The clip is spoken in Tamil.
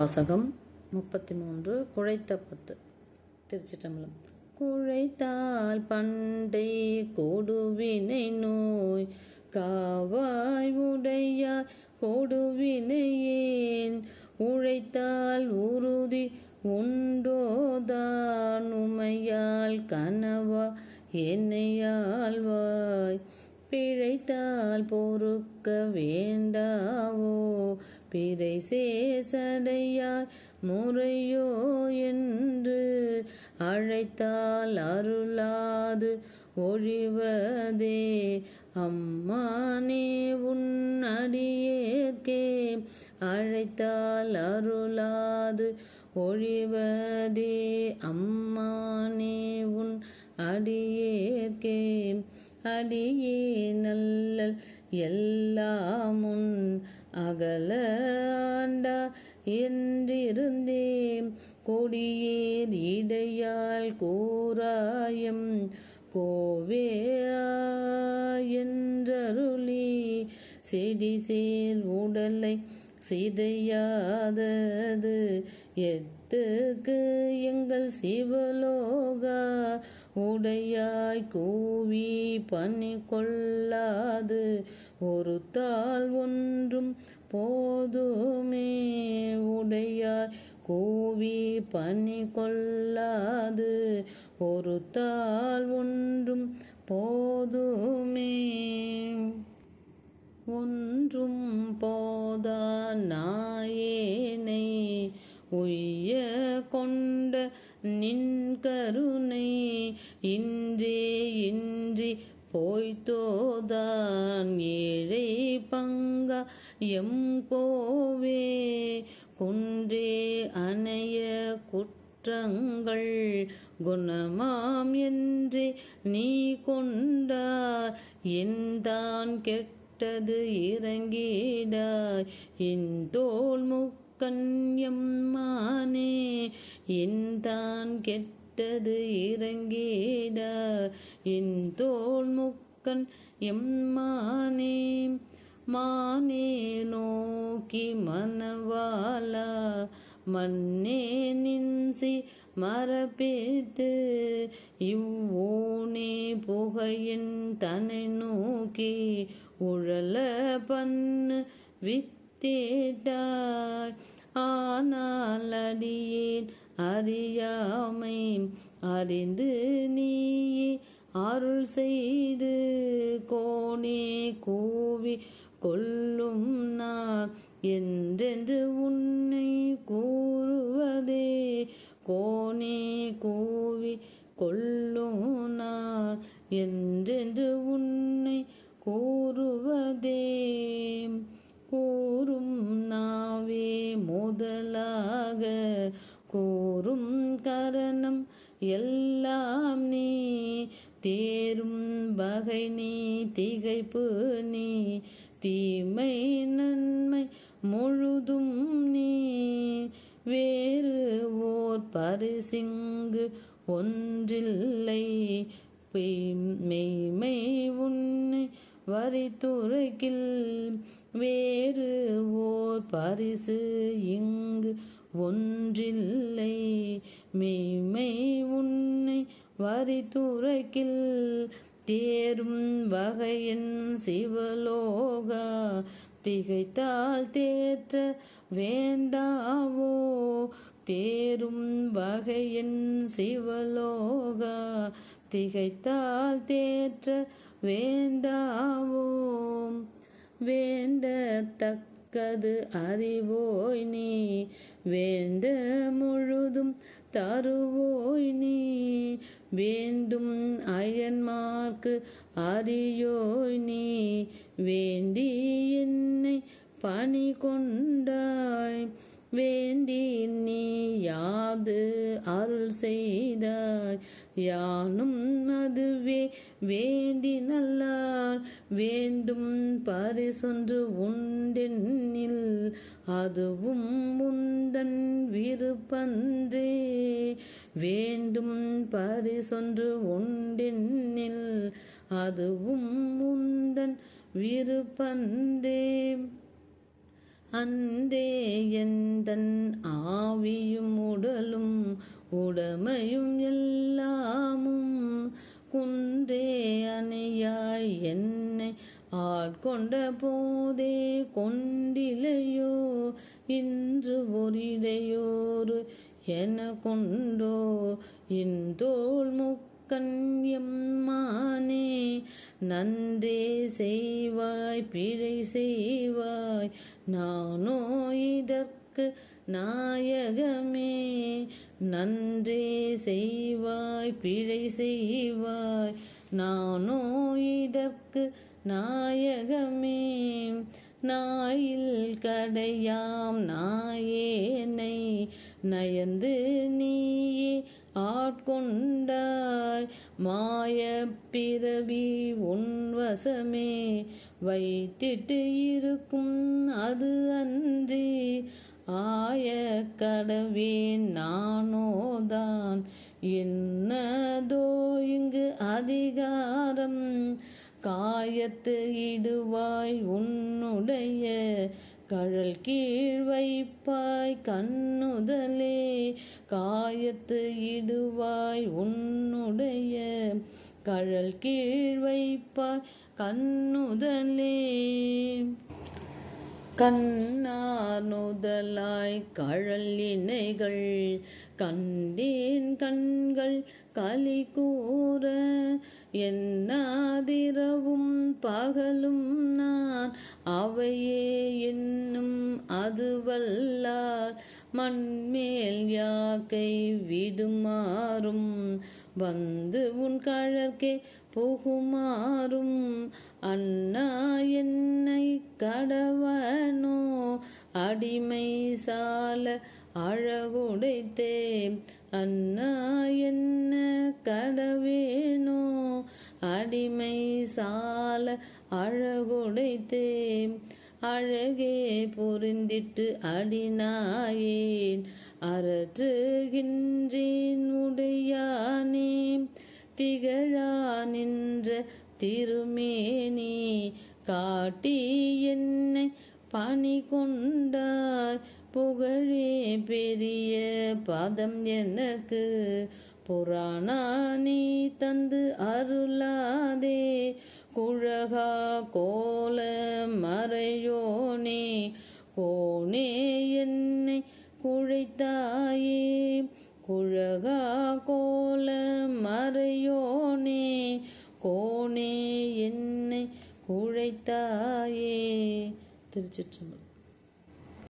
வாசகம் முப்பத்தி மூன்று குழைத்த பத்து திருச்சிட்டம்பலம் குழைத்தால் பண்டை கொடுவினை நோய் காவாய் உடையாய் கொடுவினையேன். உழைத்தால் உறுதி உண்டோதான் உமையால் கனவா என்னையாழ்வாய் பிழைத்தால் பொறுக்க வேண்டாவோ பிறை சேசடையார் முறையோ என்று அழைத்தால் அருளாது ஒழிவதே. அம்மானே உன் அடியேற்கே அழைத்தால் அருளாது ஒழிவதே. அம்மானே உன் அடியேற்கே அடியே நல்லல் எல்லாமுன் அகல ஆண்டா என்றிருந்தேன். கொடியேர் இடையால் கூறாயம். கோவே என்றருளி. செடி சேர் உடலை சிதையாதது. எத்துக்கு எங்கள் சிவலோகா. உடையாய் கூவி பண்ணி கொள்ளாது ஒரு தாள் ஒன்றும் போதுமே உடையாய் கூவி பண்ணி கொள்ளாது. ஒரு தாள் ஒன்றும் போதுமே ஒன்றும் போதா நாயேனை. உய்ய குன்றே அணைய குற்றங்கள் குணமாம் என்று நீ கொண்டார் என்தான் கெட்டது இறங்கிடாய். என் தோல் முக்கன்யம்மானே என்தான் கெட்டது இறங்கிடா என் தோல் முக்கன் எம்மானே? மானே நோக்கி மனவாலா மண்ணே நின்சி மரபித்து இவ்வோனே புகையின் தனை நோக்கி உழல பண்ணு வித்தேட்டாய் ஆனால் அடியேன் அறியாமை அறிந்து நீயே அருள் செய்து கோணே கூவி கொல்லும் நான் என்றென்று உன்னை கூறுவதே. கோணே கூவி கொல்லும் நான் என்றென்று உன்னை கூறுவதே. கூறும் நாவே முதலாக கூறும் கரணம் எல்லாம் நீ. தேரும் வகை நீ திகைப்பு நீ. தீமை நன்மை முழுதும் நீ வேறு ஓர் பரிசிங்கு ஒன்றில்லை. மெய்மை உன்னை வரித்துறைக்கில் வேறு ஓர் பரிசு இங்கு ஒன்றில்லை. மெய்மை உன்னை வரித்துறைக்கில் தேரும் வகையின் சிவலோகா திகைத்தால் தேற்ற வேண்டாவோ? தேரும் வகையின் சிவலோகா திகைத்தால் தேற்ற வேண்டாவோ? வேண்டத்தக்கது அறிவோய் நீ வேண்ட முழுதும் தருவோய் நீ வேண்டும் அயன்மார்க்கு அறியோய் நீ வேண்டி என்னை பணி கொண்டாய். வேண்டி நீ யாது அருள் செய்தாய். யானும் அதுவே வேண்டி நல்லால் வேண்டும் பரிசொன்று உண்டென்னில் அதுவும் உந்தன் விருப்பன்றே. வேண்டும் பரிசொன்று உண்டென்னில் அதுவும் முந்தன் விருப்பன்றே. அன்றே எந்தன் ஆவியும் உடலும் உடமையும் எல்லாமும் குன்றே அணையாய் என்னை ஆட்கொண்ட போதே கொண்டிலையோ இன்று ஒரிடையோரு என கொண்டோ இந்தோள் முக்கண்யம் மானே நன்றே செய்வாய் பிழை செய்வாய் நானோ இதற்கு நாயகமே நன்றே செய்வாய் பிழை செய்வாய் நானோ இதற்கு நாயகமே நாயில் கடையாம் நாயேனை நயந்து நீயே ஆட்கொண்டாய். மாய பிறவி உன்வசமே வைத்திட்டு இருக்கும் அது அன்றி. ஆய கடவே நானோதான். என்னதோ இங்கு அதிகாரம். காயத்து இடுவாய் உன்னுடைய கழல் கீழ் வைப்பாய் கண்ணுதலே காயத்து இடுவாய் உன்னுடைய. கழல் கீழ் வைப்பாய் கண்ணுதலே. கண்ணார் நுதலாய் கழல் இணைகள் கண்டேன் கண்கள் கலி கூற. என்னாதிரவும் பகலும் நான் அவையே என்னும் அதுவல்லார். மண்மேல் யாக்கை விடுமாறும் வந்து உன் கழற்கே புகுமாறும். அண்ணா என்னை கடவனோ அடிமை சால அழகுடைத்தே அண்ணா என்ன கடவேனோ? அடிமை சால அழகுடைத்தே அழகே பொருந்திட்டு அடினாயேன். அரற்றுகின்றேன் உடையானே. திகழா நின்ற திருமேனி. காட்டி என்னை பணி கொண்டாய் புகழே பெரிய பாதம் எனக்கு. புராணா நீ தந்து அருளாதே. குழகா கோல மறையோனே. கோனே என்னை குழைத்தாயே. குழகா கோல மறையோனே. கோனே என்னை குழைத்தாயே. 这就成了。